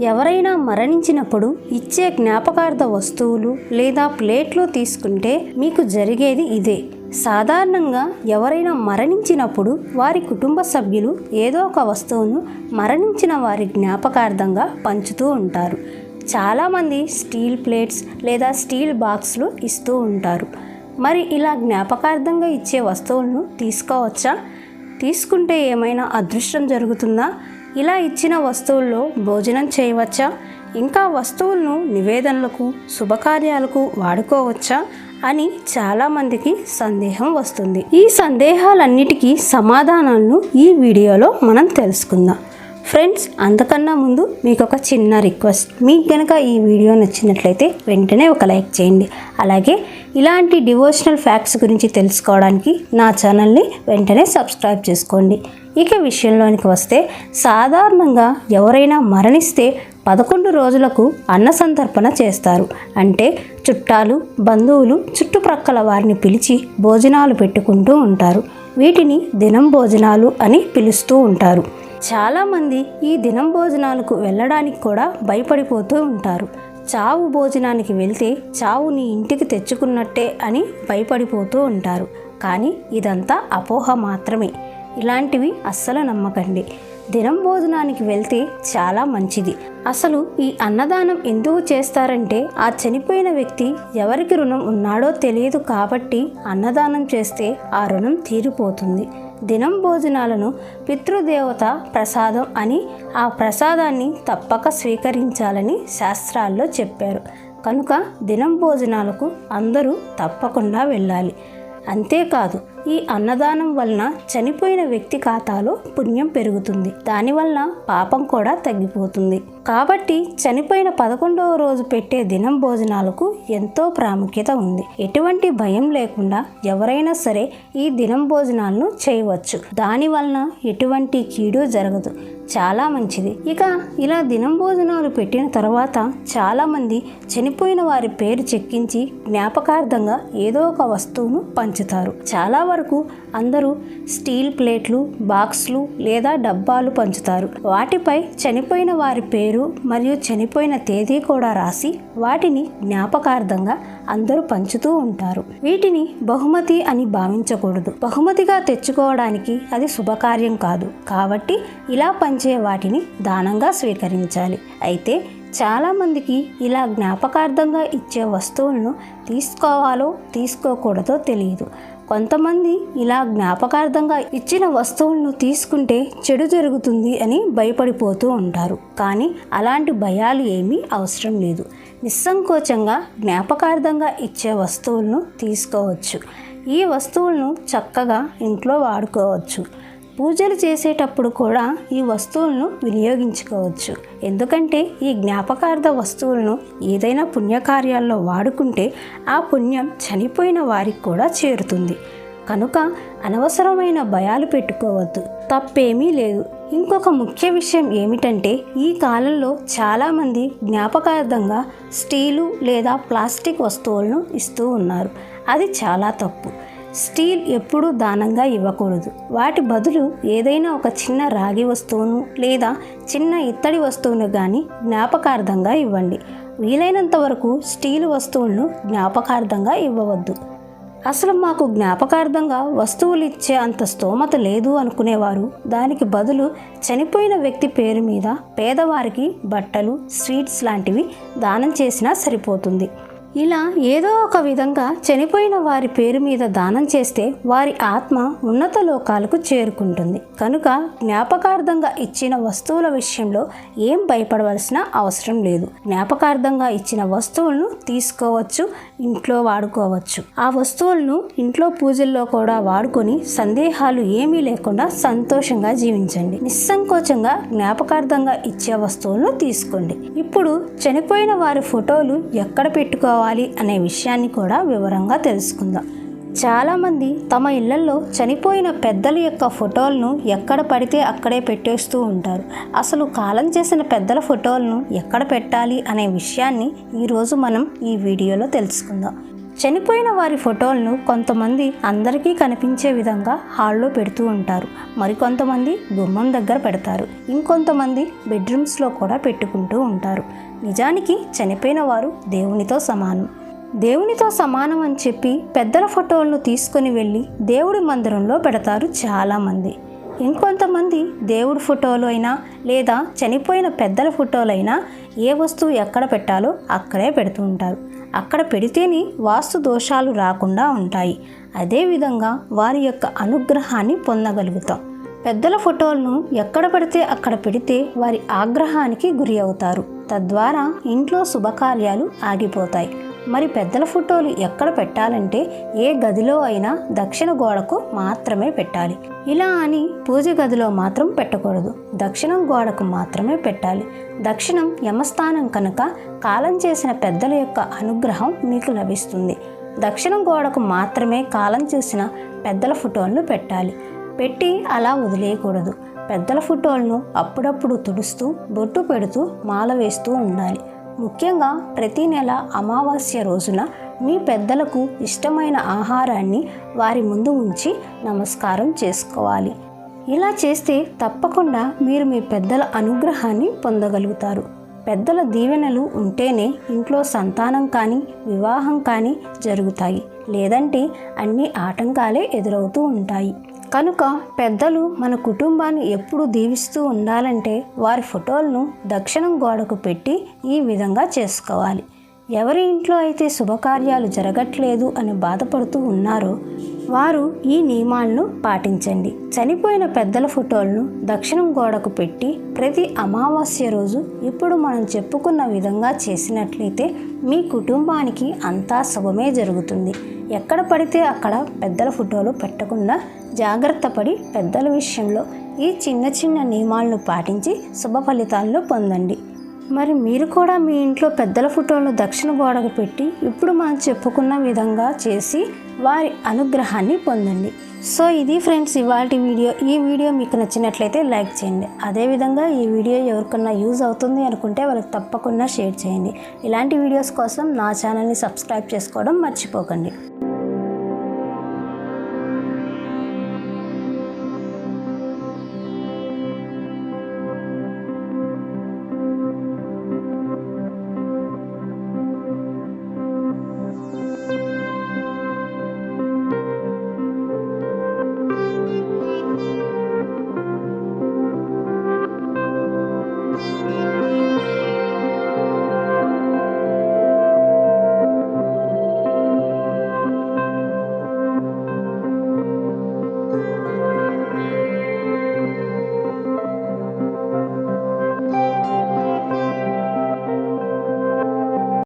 ఎవరైనా మరణించినప్పుడు ఇచ్చే జ్ఞాపకార్థ వస్తువులు లేదా ప్లేట్లు తీసుకుంటే మీకు జరిగేది ఇదే. సాధారణంగా ఎవరైనా మరణించినప్పుడు వారి కుటుంబ సభ్యులు ఏదో ఒక వస్తువును మరణించిన వారి జ్ఞాపకార్థంగా పంచుతూ ఉంటారు. చాలామంది స్టీల్ ప్లేట్స్ లేదా స్టీల్ బాక్స్లు ఇస్తూ ఉంటారు. మరి ఇలా జ్ఞాపకార్థంగా ఇచ్చే వస్తువులను తీసుకోవచ్చా? తీసుకుంటే ఏమైనా అదృష్టం జరుగుతుందా? ఇలా ఇచ్చిన వస్తువుల్లో భోజనం చేయవచ్చా? ఇంకా వస్తువులను నివేదనలకు శుభకార్యాలకు వాడుకోవచ్చా? అని చాలామందికి సందేహం వస్తుంది. ఈ సందేహాలన్నిటికీ సమాధానాలను ఈ వీడియోలో మనం తెలుసుకుందాం. ఫ్రెండ్స్ అంతకన్నా ముందు మీకు ఒక చిన్న రిక్వెస్ట్. మీకు కనుక ఈ వీడియో నచ్చినట్లయితే వెంటనే ఒక లైక్ చేయండి. అలాగే ఇలాంటి డివోషనల్ ఫ్యాక్ట్స్ గురించి తెలుసుకోవడానికి నా ఛానల్ని వెంటనే సబ్స్క్రైబ్ చేసుకోండి. ఇక విషయంలోనికి వస్తే సాధారణంగా ఎవరైనా మరణిస్తే పదకొండు రోజులకు అన్న సంతర్పణ చేస్తారు. అంటే చుట్టాలు బంధువులు చుట్టుప్రక్కల వారిని పిలిచి భోజనాలు పెట్టుకుంటూ ఉంటారు. వీటిని దినం భోజనాలు అని పిలుస్తూ ఉంటారు. చాలామంది ఈ దినం భోజనాలకు వెళ్ళడానికి కూడా భయపడిపోతూ ఉంటారు. చావు భోజనానికి వెళ్తే చావు నీ ఇంటికి తెచ్చుకున్నట్టే అని భయపడిపోతూ ఉంటారు. కానీ ఇదంతా అపోహ మాత్రమే. ఇలాంటివి అస్సలు నమ్మకండి. దినం భోజనానికి వెళ్తే చాలా మంచిది. అసలు ఈ అన్నదానం ఎందుకు చేస్తారంటే ఆ చనిపోయిన వ్యక్తి ఎవరికి రుణం ఉన్నాడో తెలియదు కాబట్టి అన్నదానం చేస్తే ఆ రుణం తీరిపోతుంది. దినం భోజనాలను పితృదేవత ప్రసాదం అని ఆ ప్రసాదాన్ని తప్పక స్వీకరించాలని శాస్త్రాల్లో చెప్పారు. కనుక దినం భోజనాలకు అందరూ తప్పకుండా వెళ్ళాలి. అంతేకాదు ఈ అన్నదానం వలన చనిపోయిన వ్యక్తి ఖాతాలో పుణ్యం పెరుగుతుంది. దానివలన పాపం కూడా తగ్గిపోతుంది. కాబట్టి చనిపోయిన పదకొండవ రోజు పెట్టే దినం భోజనాలకు ఎంతో ప్రాముఖ్యత ఉంది. ఎటువంటి భయం లేకుండా ఎవరైనా సరే ఈ దినం భోజనాలను చేయవచ్చు. దాని వలన ఎటువంటి కీడు జరగదు. చాలా మంచిది. ఇక ఇలా దినం భోజనాలు పెట్టిన తర్వాత చాలామంది చనిపోయిన వారి పేరు చెక్కించి జ్ఞాపకార్థంగా ఏదో ఒక వస్తువును పంచుతారు. చాలా వరకు అందరూ స్టీల్ ప్లేట్లు బాక్స్లు లేదా డబ్బాలు పంచుతారు. వాటిపై చనిపోయిన వారి పేరు మరియు చనిపోయిన తేదీ కూడా రాసి వాటిని జ్ఞాపకార్థంగా అందరూ పంచుతూ ఉంటారు. వీటిని బహుమతి అని భావించకూడదు. బహుమతిగా తెచ్చుకోవడానికి అది శుభకార్యం కాదు. కాబట్టి ఇలా పంచే వాటిని దానంగా స్వీకరించాలి. అయితే చాలామందికి ఇలా జ్ఞాపకార్థంగా ఇచ్చే వస్తువులను తీసుకోవాలో తీసుకోకూడదో తెలియదు. కొంతమంది ఇలా జ్ఞాపకార్థంగా ఇచ్చిన వస్తువులను తీసుకుంటే చెడు జరుగుతుంది అని భయపడిపోతూ ఉంటారు. కానీ అలాంటి భయాలు ఏమీ అవసరం లేదు. నిస్సంకోచంగా జ్ఞాపకార్థంగా ఇచ్చే వస్తువులను తీసుకోవచ్చు. ఈ వస్తువులను చక్కగా ఇంట్లో వాడుకోవచ్చు. పూజలు చేసేటప్పుడు కూడా ఈ వస్తువులను వినియోగించుకోవచ్చు. ఎందుకంటే ఈ జ్ఞాపకార్థ వస్తువులను ఏదైనా పుణ్యకార్యాల్లో వాడుకుంటే ఆ పుణ్యం చనిపోయిన వారికి కూడా చేరుతుంది. కనుక అనవసరమైన భయాలు పెట్టుకోవద్దు. తప్పేమీ లేదు. ఇంకొక ముఖ్య విషయం ఏమిటంటే ఈ కాలంలో చాలామంది జ్ఞాపకార్థంగా స్టీలు లేదా ప్లాస్టిక్ వస్తువులను ఇస్తూ ఉన్నారు. అది చాలా తప్పు. స్టీల్ ఎప్పుడూ దానంగా ఇవ్వకూడదు. వాటి బదులు ఏదైనా ఒక చిన్న రాగి వస్తువును లేదా చిన్న ఇత్తడి వస్తువును కానీ జ్ఞాపకార్థంగా ఇవ్వండి. వీలైనంత వరకు స్టీల్ వస్తువులను జ్ఞాపకార్థంగా ఇవ్వవద్దు. అసలు మాకు జ్ఞాపకార్థంగా వస్తువులు ఇచ్చే అంత స్తోమత లేదు అనుకునేవారు. దానికి బదులు చనిపోయిన వ్యక్తి పేరు మీద పేదవారికి బట్టలు స్వీట్స్ లాంటివి దానం చేసినా సరిపోతుంది. ఇలా ఏదో ఒక విధంగా చనిపోయిన వారి పేరు మీద దానం చేస్తే వారి ఆత్మ ఉన్నత లోకాలకు చేరుకుంటుంది. కనుక జ్ఞాపకార్థంగా ఇచ్చిన వస్తువుల విషయంలో ఏం భయపడవలసిన అవసరం లేదు. జ్ఞాపకార్థంగా ఇచ్చిన వస్తువులను తీసుకోవచ్చు ఇంట్లో వాడుకోవచ్చు. ఆ వస్తువులను ఇంట్లో పూజల్లో కూడా వాడుకొని సందేహాలు ఏమీ లేకుండా సంతోషంగా జీవించండి. నిస్సంకోచంగా జ్ఞాపకార్థంగా ఇచ్చే వస్తువులను తీసుకోండి. ఇప్పుడు చనిపోయిన వారి ఫోటోలు ఎక్కడ పెట్టుకోవాలి? అనే విషయాన్ని కూడా వివరంగా తెలుసుకుందాం. చాలామంది తమ ఇళ్ళలో చనిపోయిన పెద్దల యొక్క ఫోటోలను ఎక్కడ పడితే అక్కడే పెట్టేస్తూ ఉంటారు. అసలు కాలం చేసిన పెద్దల ఫోటోలను ఎక్కడ పెట్టాలి అనే విషయాన్ని ఈరోజు మనం ఈ వీడియోలో తెలుసుకుందాం. చనిపోయిన వారి ఫోటోలను కొంతమంది అందరికీ కనిపించే విధంగా హాల్లో పెడుతూ ఉంటారు. మరికొంతమంది గుమ్మం దగ్గర పెడతారు. ఇంకొంతమంది బెడ్రూమ్స్లో కూడా పెట్టుకుంటూ ఉంటారు. నిజానికి చనిపోయిన వారు దేవునితో సమానం. దేవునితో సమానం అని చెప్పి పెద్దల ఫోటోలను తీసుకొని వెళ్ళి దేవుడి మందిరంలో పెడతారు చాలామంది. ఇంకొంతమంది దేవుడి ఫోటోలు అయినా లేదా చనిపోయిన పెద్దల ఫోటోలైనా ఏ వస్తువు ఎక్కడ పెట్టాలో అక్కడే పెడుతూ ఉంటారు. అక్కడ పెడితేనే వాస్తు దోషాలు రాకుండా ఉంటాయి. అదేవిధంగా వారి యొక్క అనుగ్రహాన్ని పొందగలుగుతాం. పెద్దల ఫోటోలను ఎక్కడ పడితే అక్కడ పెడితే వారి ఆగ్రహానికి గురి అవుతారు. తద్వారా ఇంట్లో శుభకార్యాలు ఆగిపోతాయి. మరి పెద్దల ఫోటోలు ఎక్కడ పెట్టాలంటే ఏ గదిలో అయినా దక్షిణ గోడకు మాత్రమే పెట్టాలి. ఇలా అని పూజ గదిలో మాత్రం పెట్టకూడదు. దక్షిణం గోడకు మాత్రమే పెట్టాలి. దక్షిణం యమస్థానం కనుక కాలం చేసిన పెద్దల యొక్క అనుగ్రహం మీకు లభిస్తుంది. దక్షిణం గోడకు మాత్రమే కాలం చేసిన పెద్దల ఫోటోలను పెట్టాలి. పెట్టి అలా వదిలేయకూడదు. పెద్దల ఫోటోలను అప్పుడప్పుడు తుడుస్తూ బొట్టు పెడుతూ మాల వేస్తూ ఉండాలి. ముఖ్యంగా ప్రతి నెల అమావాస్య రోజున మీ పెద్దలకు ఇష్టమైన ఆహారాన్ని వారి ముందు ఉంచి నమస్కారం చేసుకోవాలి. ఇలా చేస్తే తప్పకుండా మీరు మీ పెద్దల అనుగ్రహాన్ని పొందగలుగుతారు. పెద్దల దీవెనలు ఉంటేనే ఇంట్లో సంతానం కానీ వివాహం కానీ జరుగుతాయి. లేదంటే అన్ని ఆటంకాలే ఎదురవుతూ ఉంటాయి. కనుక పెద్దలు మన కుటుంబాన్ని ఎప్పుడు దీవిస్తూ ఉండాలంటే వారి ఫోటోలను దక్షిణం గోడకు పెట్టి ఈ విధంగా చేసుకోవాలి. ఎవరి ఇంట్లో అయితే శుభకార్యాలు జరగట్లేదు అని బాధపడుతూ ఉన్నారో వారు ఈ నియమాలను పాటించండి. చనిపోయిన పెద్దల ఫోటోలను దక్షిణం గోడకు పెట్టి ప్రతి అమావాస్య రోజు ఇప్పుడు మనం చెప్పుకున్న విధంగా చేసినట్లయితే మీ కుటుంబానికి అంతా శుభమే జరుగుతుంది. ఎక్కడ పడితే అక్కడ పెద్దల ఫోటోలు పెట్టకుండా జాగ్రత్త పడి పెద్దల విషయంలో ఈ చిన్న చిన్న నియమాలను పాటించి శుభ ఫలితాలను పొందండి. మరి మీరు కూడా మీ ఇంట్లో పెద్దల ఫోటోలను దక్షిణ గోడకు పెట్టి ఇప్పుడు మనం చెప్పుకున్న విధంగా చేసి వారి అనుగ్రహాన్ని పొందండి. సో ఇది ఫ్రెండ్స్ ఇవాళ వీడియో. ఈ వీడియో మీకు నచ్చినట్లయితే లైక్ చేయండి. అదేవిధంగా ఈ వీడియో ఎవరికన్నా యూజ్ అవుతుంది అనుకుంటే వాళ్ళకి తప్పకుండా షేర్ చేయండి. ఇలాంటి వీడియోస్ కోసం నా ఛానల్ని సబ్స్క్రైబ్ చేసుకోవడం మర్చిపోకండి.